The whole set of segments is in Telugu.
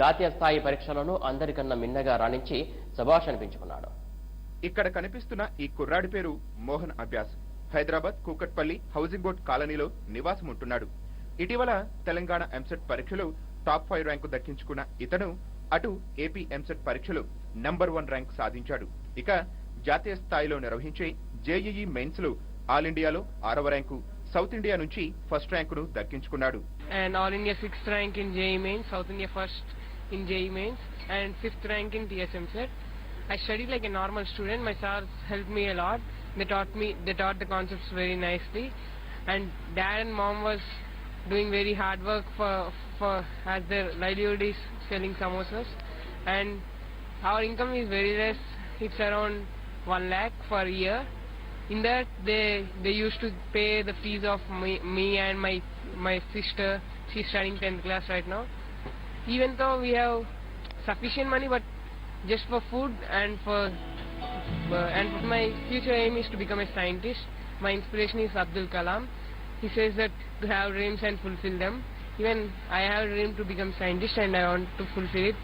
జాతీయ స్థాయి పరీక్షలను అందరికన్నా మిన్నగా రాణించి శభాష్ అనిపించుకున్నాడు. ఇక్కడ కనిపిస్తున్న ఈ కుర్రాడి పేరు మోహన్ అభ్యాస్. హైదరాబాద్ కూకట్పల్లి హౌసింగ్ బోర్డ్ కాలనీలో నివాసం ఉంటున్నాడు ఇటీవల తెలంగాణ ఎంసెట్ పరీక్షలో టాప్ ఫైవ్ ర్యాంకు దక్కించుకున్న ఇతను అటు ఏపీ ఎంసెట్ పరీక్షలో నంబర్ వన్ ర్యాంక్ సాధించాడు. ఇక జాతీయ స్థాయిలో నిర్వహించే జేఈఈ మెయిన్స్లో ఆల్ ఇండియాలో ఆరవ ర్యాంకు సౌత్ ఇండియా నుంచి ఫస్ట్ ర్యాంకును దక్కించుకున్నాడు. And All India sixth rank in JE Mains, South India first. In JE Mains, and fifth rank in TSM set. I studied like a normal student. My stars helped me a lot. They taught me, they taught the concepts very nicely, and dad and mom was doing very hard work for for as their livelihood is selling samosas, and our income is very less. It's around one lakh for a year. In that, they they used to pay the fees of me, me and my my sister. She's studying 10th class right now. Even though we have sufficient money, but just for food and for uh, and my future aim is to become a scientist. My inspiration is Abdul Kalam. He says that to have dreams and fulfill them. Even I have a dream to become scientist and I want to fulfill it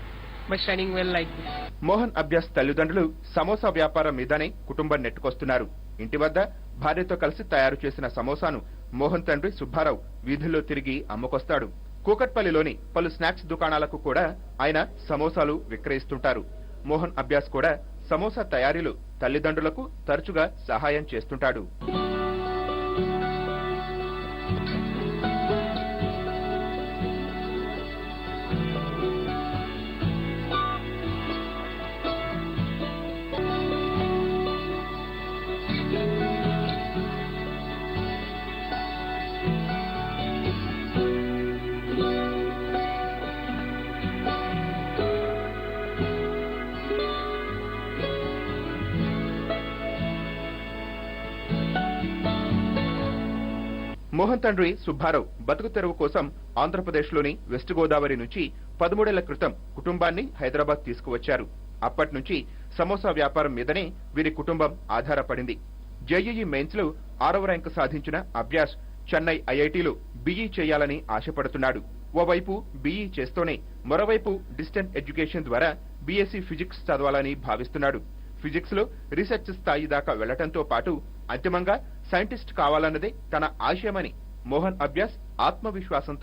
by studying well like this. Mohan Abhyas తల్లిదండ్రులు సమోసా వ్యాపారం మీదనే కుటుంబం నెట్టుకొస్తున్నారు ఇంటి వద్ద భార్యతో కలిసి తయారు చేసిన సమోసాను మోహన్ తండ్రి సుబ్బారావు వీధుల్లో తిరిగి అమ్ముకొస్తాడు కూకట్పల్లిలోని పలు స్నాక్స్ దుకాణాలకు కూడా ఆయన సమోసాలు విక్రయిస్తుంటారు. మోహన్ అభ్యాస్ కూడా సమోసా తయారీలో తల్లిదండ్రులకు తరచుగా సహాయం చేస్తుంటాడు. మోహన్ తండ్రి సుబ్బారావు బతుకు తెరువు కోసం ఆంధ్రప్రదేశ్లోని వెస్ట్ గోదావరి నుంచి పదమూడేళ్ళ క్రితం కుటుంబాన్ని హైదరాబాద్ తీసుకువచ్చారు. అప్పటి నుంచి సమోసా వ్యాపారం మీదనే వీరి కుటుంబం ఆధారపడింది. జేఈఈ మెయిన్స్లో ఆరవ ర్యాంకు సాధించిన అభ్యాస్ చెన్నై ఐఐటిలో బీఈ చేయాలని ఆశపడుతున్నాడు. ఓవైపు బీఈ చేస్తూనే మరోవైపు డిస్టెంట్ ఎడ్యుకేషన్ ద్వారా బీఎస్సీ ఫిజిక్స్ చదవాలని భావిస్తున్నాడు. ఫిజిక్స్లో రీసెర్చ్ స్థాయి దాకా వెళ్ళటంతో పాటు అంతిమంగా సైంటిస్ట్ కావాలన్నదే తన ఆశయమని మోహన్ అభ్యాస్ ఆత్మవిశ్వాసంతో